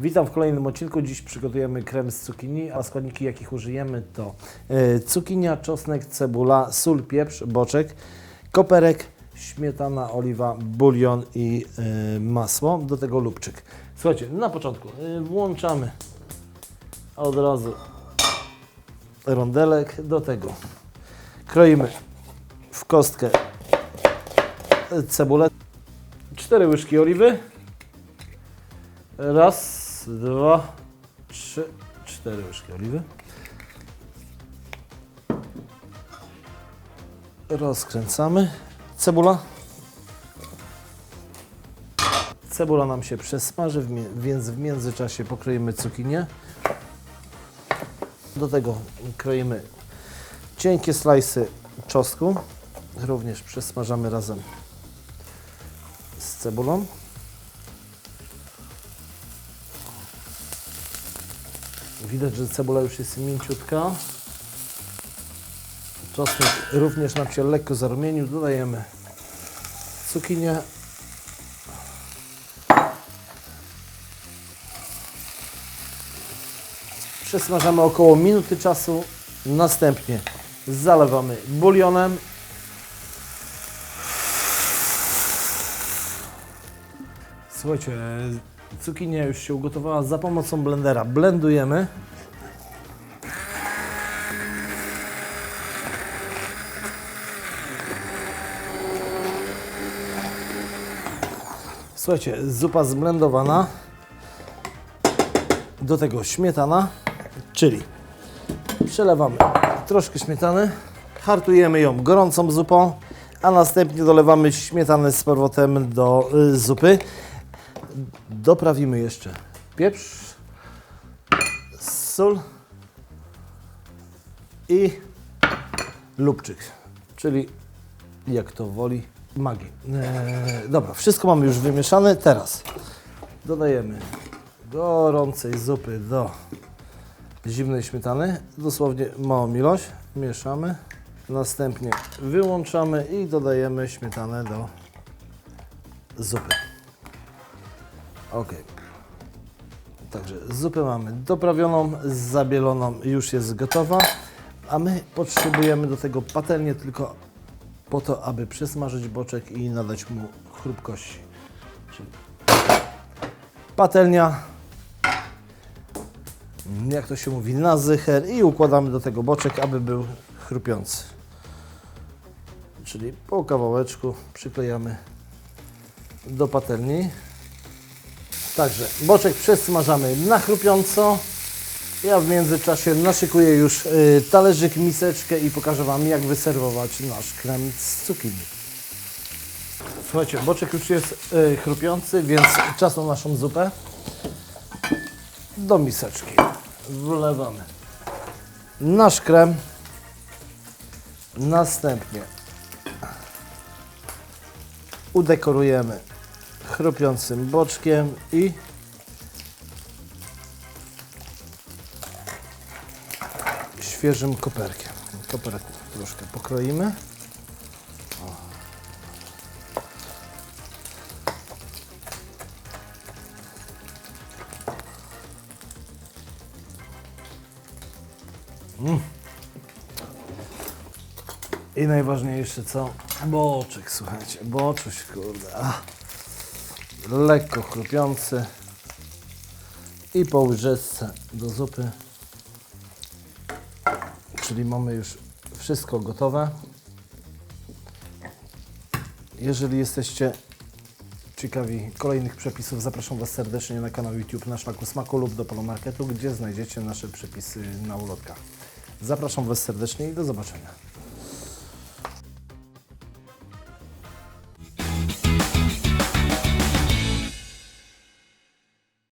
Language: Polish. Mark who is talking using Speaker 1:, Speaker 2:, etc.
Speaker 1: Witam w kolejnym odcinku. Dziś przygotujemy krem z cukinii, a składniki jakich użyjemy to e, cukinia, czosnek, cebula, sól, pieprz, boczek, koperek, śmietana, oliwa, bulion i e, masło. Do tego lubczyk. Słuchajcie, na początku e, włączamy od razu rondelek. Do tego kroimy w kostkę cebulę. Cztery łyżki oliwy. Raz, dwa, trzy, cztery łyżki oliwy. Rozkręcamy. Cebula. Cebula nam się przesmaży, więc w międzyczasie pokroimy cukinię. Do tego kroimy cienkie slajsy czosnku. Również przesmażamy razem z cebulą. Widać, że cebula już jest mięciutka. Czosnek również nam się lekko zarumienił. Dodajemy cukinię. Przesmażamy około minuty czasu. Następnie zalewamy bulionem. Słuchajcie, cukinia już się ugotowała za pomocą blendera. Blendujemy. Słuchajcie, zupa zblendowana. Do tego śmietana, czyli przelewamy troszkę śmietany, hartujemy ją gorącą zupą, a następnie dolewamy śmietanę z powrotem do y, zupy. Doprawimy jeszcze pieprz, sól i lubczyk, czyli jak to woli magii. Eee, dobra, wszystko mamy już wymieszane. Teraz dodajemy gorącej zupy do zimnej śmietany, dosłownie małą ilość, mieszamy, następnie wyłączamy i dodajemy śmietanę do zupy. Ok. Także zupę mamy doprawioną, zabieloną, już jest gotowa, a my potrzebujemy do tego patelnię tylko po to, aby przesmażyć boczek i nadać mu chrupkości. Czyli patelnia, jak to się mówi, na zycher i układamy do tego boczek, aby był chrupiący. Czyli po kawałeczku przyklejamy do patelni. Także boczek przesmażamy na chrupiąco. Ja w międzyczasie naszykuję już y, talerzyk, miseczkę i pokażę Wam, jak wyserwować nasz krem z cukinii. Słuchajcie, boczek już jest y, chrupiący, więc czas na naszą zupę. Do miseczki wlewamy nasz krem. Następnie udekorujemy chrupiącym boczkiem i świeżym koperkiem. Koperek troszkę pokroimy. I najważniejsze co? Boczek, słuchajcie. Boczuś, kurde. Lekko chrupiący. I po łyżeczce do zupy. Czyli mamy już wszystko gotowe. Jeżeli jesteście ciekawi kolejnych przepisów, zapraszam Was serdecznie na kanał YouTube na Szlaku Smaku lub do Polomarketu, gdzie znajdziecie nasze przepisy na ulotkach. Zapraszam Was serdecznie i do zobaczenia.